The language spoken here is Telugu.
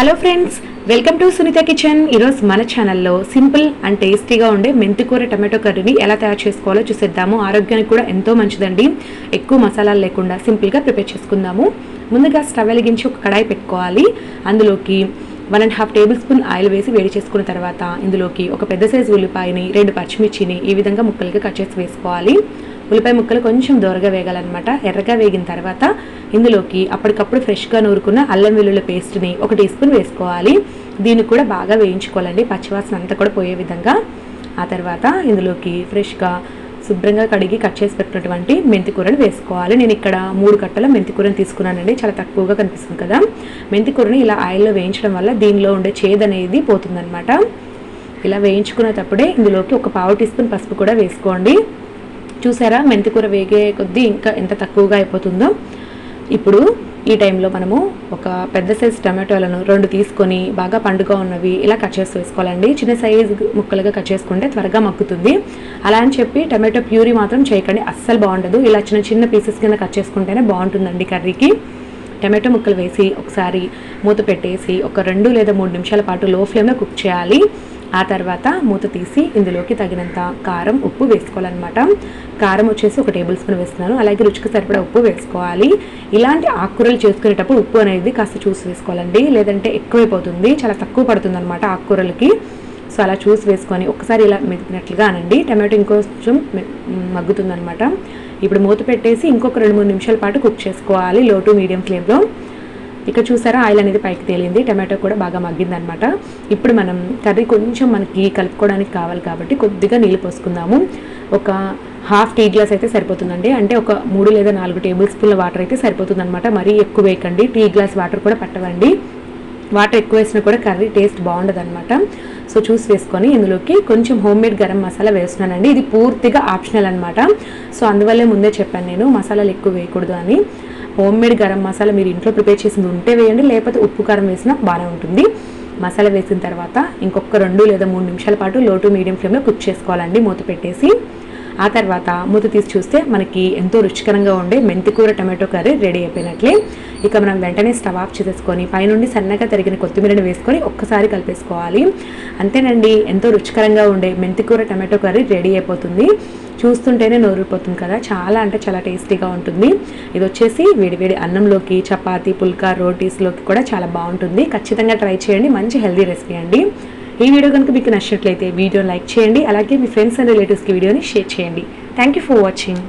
Hello friends welcome to Sunitha kitchen ఈరోజు మన ఛానల్లో సింపుల్ అండ్ టేస్టీగా ఉండే మెంతికూర టమాటో కర్రీని ఎలా తయారు చేసుకోవాలో చూసేద్దాము. ఆరోగ్యానికి కూడా ఎంతో మంచిదండి. ఎక్కువ మసాలాలు లేకుండా సింపుల్గా ప్రిపేర్ చేసుకుందాము. ముందుగా స్టవ్ వెలిగించి ఒక కడాయి పెట్టుకోవాలి. అందులోకి one and half tablespoon oil వేసి వేడి చేసుకున్న తర్వాత ఇందులోకి ఒక పెద్ద సైజు ఉల్లిపాయని రెండు పచ్చిమిర్చిని ఈ విధంగా ముక్కలుగా కట్ చేసి వేసుకోవాలి. ఉల్లిపాయ ముక్కలు కొంచెం దూరగా వేగాలన్నమాట. ఎర్రగా వేగిన తర్వాత ఇందులోకి అప్పటికప్పుడు ఫ్రెష్గా నూరుకున్న అల్లం వెల్లుల్లి పేస్ట్ని ఒక టీ స్పూన్ వేసుకోవాలి. దీన్ని కూడా బాగా వేయించుకోవాలండి. పచ్చివాసన అంతా కూడా పోయే విధంగా. ఆ తర్వాత ఇందులోకి ఫ్రెష్గా శుభ్రంగా కడిగి కట్ చేసి పెట్టినటువంటి మెంతి కూరని వేసుకోవాలి. నేను ఇక్కడ మూడు కట్టల మెంతి కూరని తీసుకున్నానండి. చాలా తక్కువగా కనిపిస్తుంది కదా. మెంతి కూరని ఇలా ఆయిల్లో వేయించడం వల్ల దీనిలో ఉండే చేదు అనేది పోతుందన్నమాట. ఇలా వేయించుకునేటప్పుడే ఇందులోకి ఒక పావు టీ స్పూన్ పసుపు కూడా వేసుకోండి. చూసారా? మెంతికూర వేగే కొద్దీ ఇంకా ఎంత తక్కువగా అయిపోతుందో. ఇప్పుడు ఈ టైంలో మనము ఒక పెద్ద సైజ్ టమాటోలను రెండు తీసుకొని బాగా పండుగ ఉన్నవి ఇలా కట్ చేసి వేసుకోవాలండి. చిన్న సైజు ముక్కలుగా కట్ చేసుకుంటే త్వరగా మక్కుతుంది అలా అని చెప్పి టమాటో ప్యూరీ మాత్రం చేయకండి. అస్సలు బాగుండదు. ఇలా చిన్న చిన్న పీసెస్ కింద కట్ చేసుకుంటేనే బాగుంటుందండి కర్రీకి. టమాటో ముక్కలు వేసి ఒకసారి మూత పెట్టేసి ఒక రెండు లేదా మూడు నిమిషాల పాటు లో ఫ్లేమ్లో కుక్ చేయాలి. ఆ తర్వాత మూత తీసి ఇందులోకి తగినంత కారం ఉప్పు వేసుకోవాలన్నమాట. కారం వచ్చేసి ఒక టేబుల్ స్పూన్ వేస్తున్నాను. అలాగే రుచికి సరిపడా ఉప్పు వేసుకోవాలి. ఇలాంటి ఆకుకూరలు చేసుకునేటప్పుడు ఉప్పు అనేది కాస్త చూసి వేసుకోవాలండి. లేదంటే ఎక్కువైపోతుంది. చాలా తక్కువ పడుతుంది అనమాట ఆకుకూరలకి. సో అలా చూసి వేసుకొని ఒకసారి ఇలా మెదిపినట్లుగా అనండి. టమాటో ఇంకొంచెం మగ్గుతుందనమాట ఇప్పుడు మూత పెట్టేసి ఇంకొక రెండు మూడు నిమిషాల పాటు కుక్ చేసుకోవాలి. లో టు మీడియం ఫ్లేమ్లో. ఇక చూసారా ఆయిల్ అనేది పైకి తేలింది టమాటో కూడా బాగా మగ్గిందనమాట ఇప్పుడు మనం కర్రీ కొంచెం మనకి కలుపుకోవడానికి కావాలి కాబట్టి కొద్దిగా నీళ్ళు పోసుకుందాము. ఒక హాఫ్ టీ గ్లాస్ అయితే సరిపోతుందండి. అంటే ఒక మూడు లేదా నాలుగు టేబుల్ స్పూన్ల వాటర్ అయితే సరిపోతుంది అనమాట మరీ ఎక్కువ వేయకండి టీ గ్లాస్ వాటర్ కూడా పట్టవండి. వాటర్ ఎక్కువ వేసినా కూడా కర్రీ టేస్ట్ బాగుండదు అనమాట సో చూసి వేసుకొని ఇందులోకి కొంచెం హోమ్ మేడ్ గరం మసాలా వేస్తున్నానండి. ఇది పూర్తిగా ఆప్షనల్ అనమాట సో అందువల్లే ముందే చెప్పాను నేను మసాలాలు ఎక్కువ వేయకూడదు అని. హోమ్ మేడ్ గరం మసాలా మీరు ఇంట్లో ప్రిపేర్ చేసింది ఉంటే వేయండి లేకపోతే ఉప్పు కారం వేసినా బాగానే ఉంటుంది. మసాలా వేసిన తర్వాత ఇంకొక రెండు లేదా మూడు నిమిషాల పాటు లో టు మీడియం ఫ్లేమ్లో కుక్ చేసుకోవాలండి మూత పెట్టేసి. ఆ తర్వాత మూత తీసి చూస్తే మనకి ఎంతో రుచికరంగా ఉండే మెంతికూర టమాటో కర్రీ రెడీ అయిపోయినట్లే. ఇక మనం వెంటనే స్టవ్ ఆఫ్ చేసేసుకొని పైనుండి సన్నగా తరిగిన కొత్తిమీరని వేసుకొని ఒక్కసారి కలిపేసుకోవాలి. అంతేనండి ఎంతో రుచికరంగా ఉండే మెంతికూర టమాటో కర్రీ రెడీ అయిపోతుంది. చూస్తుంటేనే నోరిపోతుంది కదా చాలా అంటే చాలా టేస్టీగా ఉంటుంది. ఇది వచ్చేసి వేడివేడి అన్నంలోకి చపాతీ పుల్కా రోటీస్లోకి కూడా చాలా బాగుంటుంది. ఖచ్చితంగా ట్రై చేయండి మంచి హెల్దీ రెసిపీ అండి. ఈ వీడియో కనుక మీకు నచ్చినట్లయితే వీడియో లైక్ చేయండి అలాగే మీ ఫ్రెండ్స్ అండ్ రిలేటివ్స్కి వీడియోని షేర్ చేయండి. Thank you for watching